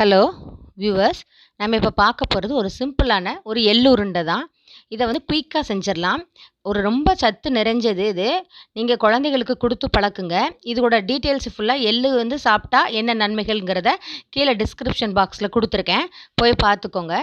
Hello viewers நம்ம இப்போ பார்க்க போகிறது ஒரு சிம்பிளான ஒரு எள்ளுருண்டை தான். இதை வந்து குயிக்காக செஞ்சிடலாம். ஒரு ரொம்ப சத்து நிறைஞ்சது இது. நீங்கள் குழந்தைகளுக்கு கொடுத்து பழக்குங்க. இதோட டீட்டெயில்ஸ் ஃபுல்லாக எள்ளு வந்து சாப்பிட்டா என்ன நன்மைகள்ங்கிறத கீழே டிஸ்கிரிப்ஷன் பாக்ஸில் கொடுத்துருக்கேன். போய் பார்த்துக்கோங்க.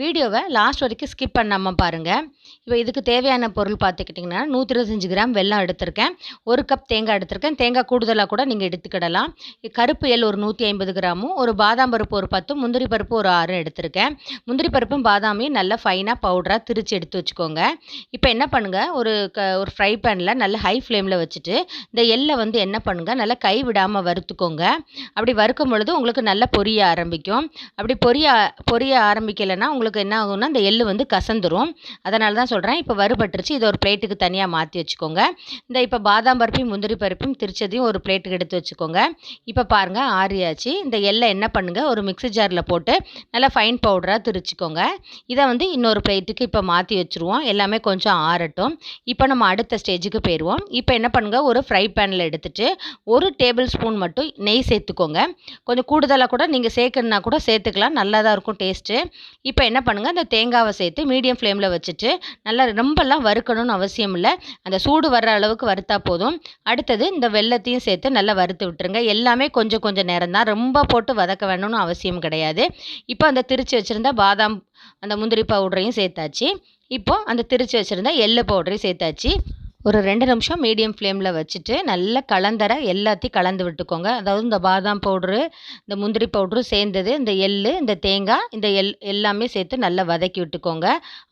வீடியோவை லாஸ்ட் வரைக்கும் ஸ்கிப் பண்ணாமல் பாருங்கள் இப்போ இதுக்கு தேவையான பொருள் பார்த்துக்கிட்டிங்கன்னா நூற்றி இருபத்தஞ்சி கிராம் வெல்லம் எடுத்திருக்கேன். ஒரு கப் தேங்காய் எடுத்திருக்கேன். தேங்காய் கூடுதலாக கூட நீங்கள் எடுத்துக்கிடலாம். கருப்பு எல் ஒரு நூற்றி ஐம்பது கிராமும் ஒரு பாதாம் பருப்பு ஒரு பத்தும் முந்திரி பருப்பு ஒரு ஆறும் எடுத்திருக்கேன். முந்திரி பருப்பும் பாதாமையும் நல்லா ஃபைனாக பவுடராக திரித்து எடுத்து வச்சுக்கோங்க. இப்போ என்ன பண்ணுங்கள் ஒரு க ஒரு ஃப்ரை பேனில் நல்ல ஹை ஃப்ளேமில் வச்சுட்டு இந்த எள்ளை வந்து என்ன பண்ணுங்கள் நல்லா கை விடாமல் வறுத்துக்கோங்க. அப்படி வறுக்கும் பொழுது உங்களுக்கு நல்லா பொரிய ஆரம்பிக்கும். அப்படி பொரிய பொரிய ஆரம்பிக்கலைன்னா உங்களுக்கு என்ன ஆகும்னா இந்த எள்ளு வந்து கசந்துரும். அதனால தான் சொல்கிறேன் இப்போ வறுபட்டுருச்சு. இதை ஒரு பிளேட்டுக்கு தனியாக மாற்றி வச்சுக்கோங்க. இந்த இப்போ பாதாம் பருப்பையும் முந்திரி பருப்பையும் திரிச்சதையும் ஒரு பிளேட்டுக்கு எடுத்து வச்சுக்கோங்க. இப்போ பாருங்கள் ஆறியாச்சு. இந்த எள்ளை என்ன பண்ணுங்கள் ஒரு மிக்ஸி ஜாரில் போட்டு நல்லா ஃபைன் பவுடராக திரிச்சிக்கோங்க. இதை வந்து இன்னொரு பிளேட்டுக்கு இப்போ மாற்றி வச்சுருவோம். எல்லாமே கொஞ்சம் ஆறட்டும். இப்போ நம்ம அடுத்த ஸ்டேஜுக்கு போயிடுவோம் இப்போ என்ன பண்ணுங்கள் ஒரு ஃப்ரை பேனில் எடுத்துகிட்டு ஒரு டேபிள் ஸ்பூன் மட்டும் நெய் சேர்த்துக்கோங்க. கொஞ்சம் கூடுதலாக கூட நீங்கள் சேர்க்கணுன்னா கூட சேர்த்துக்கலாம். நல்லா தான் இருக்கும் டேஸ்ட்டு இப்போ என்ன என்ன பண்ணுங்கள் அந்த தேங்காவை சேர்த்து மீடியம் ஃப்ளேமில் வச்சுட்டு நல்லா ரொம்பலாம் வறுக்கணும்னு அவசியம் இல்லை. அந்த சூடு வர்ற அளவுக்கு வறுத்தா போதும். அடுத்தது இந்த வெள்ளத்தையும் சேர்த்து நல்லா வறுத்து விட்டுருங்க. எல்லாமே கொஞ்சம் கொஞ்சம் நேரம் தான் ரொம்ப போட்டு வதக்க வேணும்னு அவசியம் கிடையாது. இப்போ அந்த திரிச்சு வச்சுருந்த பாதாம் அந்த முந்திரி பவுடரையும் சேர்த்தாச்சு. இப்போது அந்த திரிச்சு வச்சுருந்த எள்ளு பவுடரையும் சேர்த்தாச்சு. ஒரு ரெண்டு நிமிஷம் மீடியம் ஃப்ளேமில் வச்சுட்டு நல்லா கலந்தர எல்லாத்தையும் கலந்து விட்டுக்கோங்க. அதாவது இந்த பாதாம் பவுட்ரு இந்த முந்திரி பவுட்ரு சேர்ந்தது இந்த எள் இந்த தேங்காய் இந்த எல் எல்லாமே சேர்த்து நல்லா வதக்கி விட்டுக்கோங்க.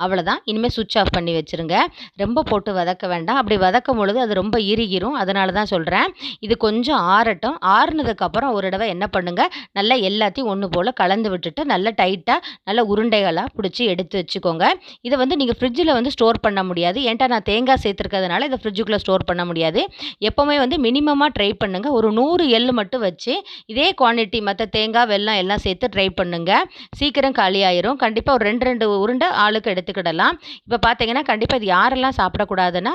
அவ்வளோதான் இனிமேல் சுவிட்ச் ஆஃப் பண்ணி வச்சுருங்க. ரொம்ப போட்டு வதக்க வேண்டாம். அப்படி வதக்கும் பொழுது அது ரொம்ப இறுகிரும். அதனால தான் சொல்கிறேன் இது கொஞ்சம் ஆறட்டும். ஆறுனதுக்கப்புறம் ஒரு தடவை என்ன பண்ணுங்கள் நல்லா எல்லாத்தையும் ஒன்று போல் கலந்து விட்டுட்டு நல்லா டைட்டாக நல்லா உருண்டைகளாக பிடிச்சி எடுத்து வச்சுக்கோங்க. இதை வந்து நீங்கள் ஃப்ரிட்ஜில் வந்து ஸ்டோர் பண்ண முடியாது. ஏன்ட்டா நான் தேங்காய் சேர்த்துருக்கிறதுனால இதை ஃப்ரிட்ஜுக்குள்ளே ஸ்டோர் பண்ண முடியாது. எப்போவுமே வந்து மினிமமாக ட்ரை பண்ணுங்கள் ஒரு நூறு எள் மட்டும் வச்சு இதே குவான்டிட்டி மற்ற தேங்காய் வெல்லம் எல்லாம் சேர்த்து ட்ரை பண்ணுங்கள் சீக்கிரம் காலியாயிரும் கண்டிப்பாக ஒரு ரெண்டு ரெண்டு உருண்டை ஆளுக்கு எடுத்துக்கிடலாம். இப்போ பார்த்தீங்கன்னா கண்டிப்பாக இது யாரெல்லாம் சாப்பிடக்கூடாதுன்னா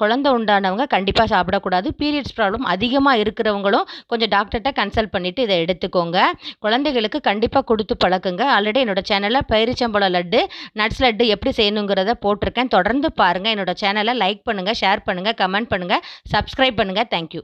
குழந்த உண்டானவங்க கண்டிப்பாக சாப்பிடக்கூடாது. பீரியட்ஸ் ப்ராப்ளம் அதிகமாக இருக்கிறவங்களும் கொஞ்சம் டாக்டர்கிட்ட கன்சல்ட் பண்ணிவிட்டு இதை எடுத்துக்கோங்க. குழந்தைகளுக்கு கண்டிப்பாக கொடுத்து பழக்குங்க. ஆல்ரெடி என்னோட சேனலில் பயிரிச்சம்பழம் லட்டு நட்ஸ் லட்டு எப்படி செய்யணுங்கிறத போட்டிருக்கேன். தொடர்ந்து பாருங்கள் என்னோடய சேனலை லைக் பண்ணுங்கள் ஷேர் பண்ணுங்கள் கமெண்ட் பண்ணுங்கள் சப்ஸ்கிரைப் பண்ணுங்கள் தேங்க்யூ